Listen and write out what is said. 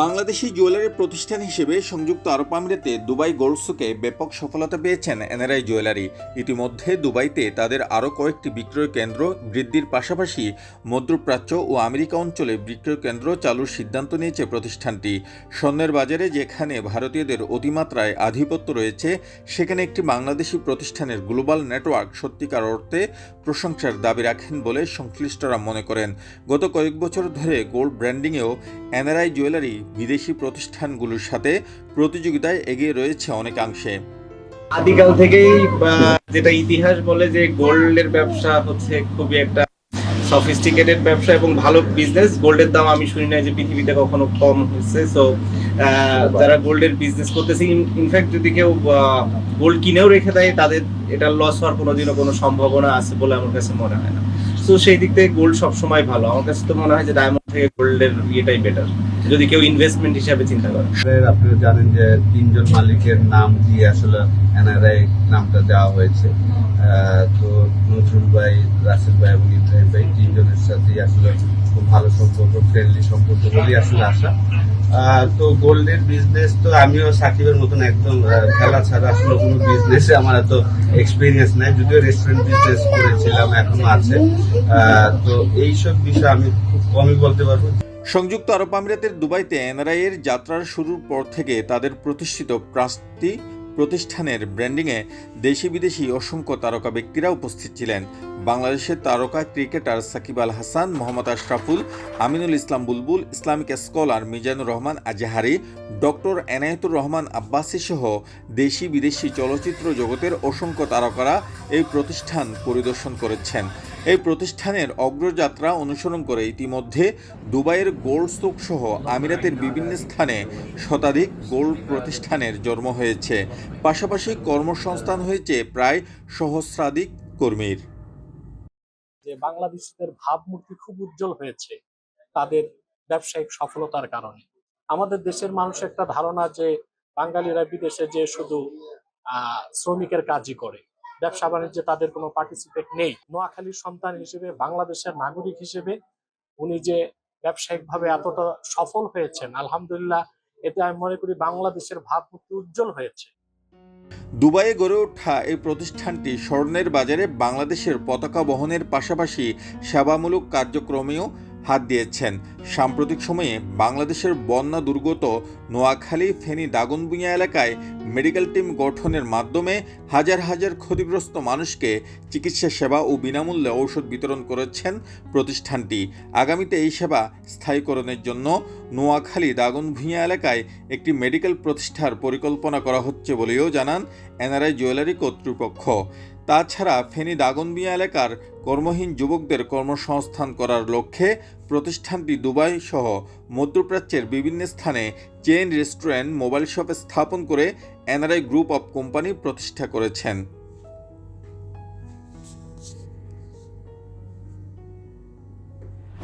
Bangladeshi jewellery প্রতিষ্ঠান হিসেবে সংযুক্ত আরব আমিরাতে দুবাই গোল্ডসুকে ব্যাপক সফলতা পেয়েছেন এনআরআই জুয়েলারি। ইতিমধ্যে দুবাইতে তাদের আরও কয়েকটি বিক্রয় কেন্দ্র বৃদ্ধির পাশাপাশি মধ্যপ্রাচ্য ও আমেরিকা অঞ্চলে বিক্রয় কেন্দ্র চালুর সিদ্ধান্ত নিয়েছে প্রতিষ্ঠানটি। স্বর্ণের বাজারে যেখানে ভারতীয়দের অতিমাত্রায় আধিপত্য রয়েছে, সেখানে একটি বাংলাদেশি প্রতিষ্ঠানের গ্লোবাল নেটওয়ার্ক সত্যিকার অর্থে প্রশংসার দাবি রাখেন বলে সংশ্লিষ্টরা মনে করেন। গত কয়েক বছর ধরে গোল্ড ব্র্যান্ডিংয়েও এনআরআই জুয়েলারি বিদেশি প্রতিষ্ঠানগুলোর সাথে প্রতিযোগিতায় এগিয়ে রয়েছে অনেকাংশে। আদিকাল থেকেই যেটা ইতিহাস বলে যে গোল্ডের ব্যবসা হচ্ছে খুবই একটা সফিস্টিকেটেড ব্যবসা এবং ভালো বিজনেস গোল্ডের দাম আমি শুনি যে পৃথিবীতে কখনো কম সো যারা গোল্ডের বিজনেস করতেছে ইনফ্যাক্ট যদি কেউ গোল্ড কিনেও রেখে দেয়, তাদের এটা লস হওয়ার কোনোদিনও কোনো সম্ভাবনা আছে বলে আমার কাছে মনে হয় না। তো সেই দিক থেকে গোল্ড সবসময় ভালো। আমার কাছে তো মনে হয় যে ডায়মন্ড থেকে গোল্ডের ইয়েটাই বেটার যদি কেউ ইনভেস্টমেন্ট হিসাবে চিন্তা করে। আপনারা জানেন যে তিনজন মালিকের নাম দিয়ে আসলে এনআরআই নামটা দেওয়া হয়েছে। তো নজরুল ভাই, রাসেল ভাই এবং ইব্রাহিম ভাই তিনজনের সাথেই আসলে খুব ভালো সম্পর্ক ফ্রেন্ডলি সম্পর্ক বলেই আসলে আসা তো গোল্ডের বিজনেস তো আমিও সাকিবের মতন একদম খেলা ছাড়া আসলে কোনো বিজনেসে আমার এত এক্সপিরিয়েন্স নাই। যদিও রেস্টুরেন্ট বিজনেস করেছিলাম, এখনও আছে। তো এইসব বিষয়ে আমি খুব কমই বলতে পারব। সংযুক্ত আরব আমিরাতের দুবাইতে এনআরআই এর যাত্রার শুরুর পর থেকে তাদের প্রতিষ্ঠিত প্রাস্তি প্রতিষ্ঠানের ব্র্যান্ডিংয়ে দেশি বিদেশি অসংখ্য তারকা ব্যক্তিরা উপস্থিত ছিলেন। বাংলাদেশের তারকা cricketer Sakib Al Hasan, Mohammad Ashraful, Aminul Islam Bulbul, Islamic scholar Mizanur Rahman Azhari, doctor Enayetur Rahman Abbasi সহ দেশি বিদেশি চলচ্চিত্র জগতের অসংখ্য তারকারা এই প্রতিষ্ঠান পরিদর্শন করেছেন। এই প্রতিষ্ঠানের অগ্রযাত্রা অনুসরণ করে ইতিমধ্যে দুবাইয়ের গোল্ড স্তূপ সহ আমিরাতের বিভিন্ন স্থানে শতাধিক গোল্ড প্রতিষ্ঠানের জন্ম হয়েছে। পাশাপাশি কর্মসংস্থান হয়েছে প্রায় সহস্রাধিক কর্মীর। যে বাংলাদেশিদের ভাবমূর্তি খুব উজ্জ্বল হয়েছে তাদের ব্যবসায়িক সফলতার কারণে। আমাদের দেশের মানুষ একটা ধারণা যে বাঙালিরা বিদেশে যে শুধু শ্রমিকের কাজই করে, ব্যবসা বাণিজ্যে তাদের কোনো পার্টিসিপেট নেই। নোয়াখালীর সন্তান হিসেবে, বাংলাদেশের নাগরিক হিসেবে উনি যে ব্যবসায়িকভাবে এতটা সফল হয়েছেন, আলহামদুলিল্লাহ, এতে আমি মনে করি বাংলাদেশের ভাবমূর্তি উজ্জ্বল হয়েছে। দুবাইয়ে গড়ে ওঠা এই প্রতিষ্ঠানটি স্বর্ণের বাজারে বাংলাদেশের পতাকা বহনের পাশাপাশি সেবামূলক কার্যক্রমেও হাত দিয়েছেন। সাম্প্রতিক সময়ে বাংলাদেশের বন্যা দুর্গত নোয়াখালী, ফেনী, দাগনভূঞা এলাকায় মেডিকেল টিম গঠনের মাধ্যমে হাজার হাজার ক্ষতিগ্রস্ত মানুষকে চিকিৎসা সেবা ও বিনামূল্যে ঔষধ বিতরণ করেছেন প্রতিষ্ঠানটি। আগামীতে এই সেবা স্থায়ীকরণের জন্য নোয়াখালী, দাগনভূঞা এলাকায় একটি মেডিকেল প্রতিষ্ঠার পরিকল্পনা করা হচ্ছে বলেও জানান এনআরআই জুয়েলারি কর্তৃপক্ষ। তাছাড়া ফেনী দাগনবিয়া এলাকার কর্মহীন যুবকদের কর্মসংস্থান করার লক্ষ্যে প্রতিষ্ঠানটি দুবাই সহ মধ্যপ্রাচ্যের বিভিন্ন স্থানে চেইন রেস্টুরেন্ট, মোবাইল শপ স্থাপন করে এনআরআই গ্রুপ অফ কোম্পানি প্রতিষ্ঠা করেছেন।